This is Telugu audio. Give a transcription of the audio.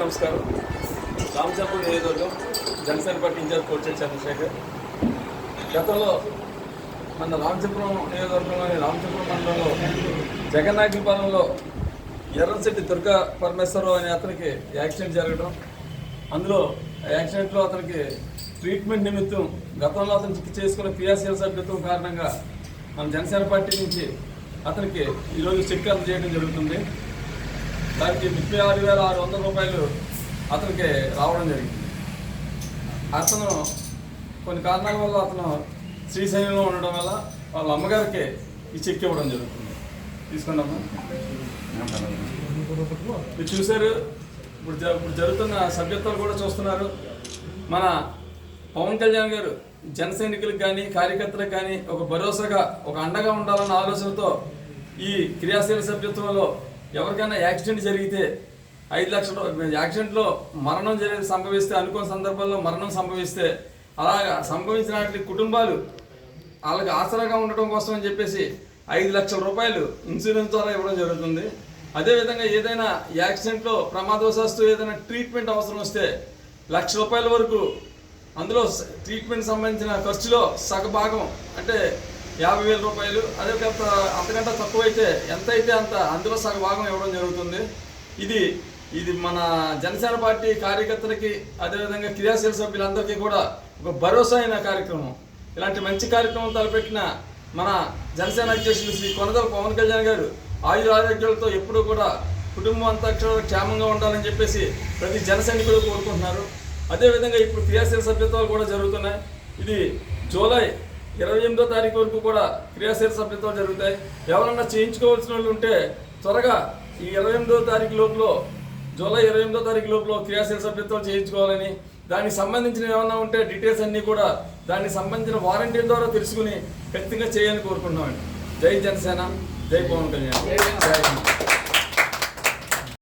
నమస్కారం రామచంద్రపురం నియోజకవర్గం జనసేన పార్టీ ఇన్ఛార్జ్ కోర్చే చంద్రశేఖర్ గతంలో మన రామచంద్రం నియోజకవర్గంలోని రామచంద్రం మండలంలో జగన్నాయకులపాలెంలో ఎర్రశెట్టి దుర్గా పరమేశ్వరరావు అనే అతనికి యాక్సిడెంట్ జరగడం అందులో యాక్సిడెంట్లో అతనికి ట్రీట్మెంట్ నిమిత్తం గతంలో అతను చికిత్స చేసుకున్న క్రియాశీల సభ్యత్వం కారణంగా మన జనసేన పార్టీ నుంచి అతనికి ఈరోజు చెక్ అందజేయడం జరుగుతుంది. దానికి ముప్పై ఆరు వేల ఆరు వందల రూపాయలు అతనికి రావడం జరిగింది. అతను కొన్ని కారణాల వల్ల అతను శ్రీశైలంలో ఉండడం వల్ల వాళ్ళ అమ్మగారికి ఈ చెక్ ఇవ్వడం జరుగుతుంది. తీసుకున్నాము మీరు చూశారు ఇప్పుడు జ- ఇప్పుడు జరుగుతున్న సభ్యత్వాలు కూడా చూస్తున్నారు. మన పవన్ కళ్యాణ్ గారు జన సైనికులకు కానీ కార్యకర్తలకు కానీ ఒక భరోసాగా ఒక అండగా ఉండాలన్న ఆలోచనతో ఈ క్రియాశీల సభ్యత్వంలో ఎవరికైనా యాక్సిడెంట్ జరిగితే ఐదు లక్షల యాక్సిడెంట్లో మరణం జరిగి సంభవిస్తే అనుకోని సందర్భాల్లో మరణం సంభవిస్తే అలాగా సంభవించిన వాటి కుటుంబాలు వాళ్ళకి ఆసరాగా ఉండటం కోసం అని చెప్పేసి ఐదు లక్షల రూపాయలు ఇన్సూరెన్స్ ద్వారా ఇవ్వడం జరుగుతుంది. అదేవిధంగా ఏదైనా యాక్సిడెంట్లో ప్రమాదవశాస్తు ఏదైనా ట్రీట్మెంట్ అవసరం వస్తే లక్ష రూపాయల వరకు అందులో ట్రీట్మెంట్ సంబంధించిన ఖర్చులో సగభాగం అంటే యాభై వేల రూపాయలు అదే అంతకంటే తక్కువ అయితే ఎంత అయితే అంత అందులో సగభాగం ఇవ్వడం జరుగుతుంది. ఇది ఇది మన జనసేన పార్టీ కార్యకర్తలకి అదేవిధంగా క్రియాశీల సభ్యులందరికీ కూడా ఒక భరోసా అయిన కార్యక్రమం. ఇలాంటి మంచి కార్యక్రమం తలపెట్టిన మన జనసేన అధ్యక్షులు శ్రీ కొనదల పవన్ కళ్యాణ్ గారు ఆయుర ఆరోగ్యాలతో ఎప్పుడూ కూడా కుటుంబం అంతా క్షేమంగా ఉండాలని చెప్పేసి ప్రతి జన సైనికులు కోరుకుంటున్నారు. అదేవిధంగా ఇప్పుడు క్రియాశీల సభ్యత్వాలు కూడా జరుగుతున్నాయి. ఇది జూలై ఇరవై ఎనిమిదో తారీఖు వరకు కూడా క్రియాశీల సభ్యత్వాలు జరుగుతాయి. ఎవరన్నా చేయించుకోవాల్సిన వాళ్ళు ఉంటే త్వరగా ఈ ఇరవై ఎనిమిదో తారీఖు లోపల జూలై ఇరవై ఎనిమిదో తారీఖు లోపల క్రియాశీల సభ్యత్వం చేయించుకోవాలని దానికి సంబంధించిన ఏమన్నా ఉంటే డీటెయిల్స్ అన్నీ కూడా దానికి సంబంధించిన వారంటీ ద్వారా తెలుసుకుని ఖచ్చితంగా చేయాలని కోరుకుంటున్నామండి. జై జనసేన. జై పవన్ కళ్యాణ్ జై హింద్.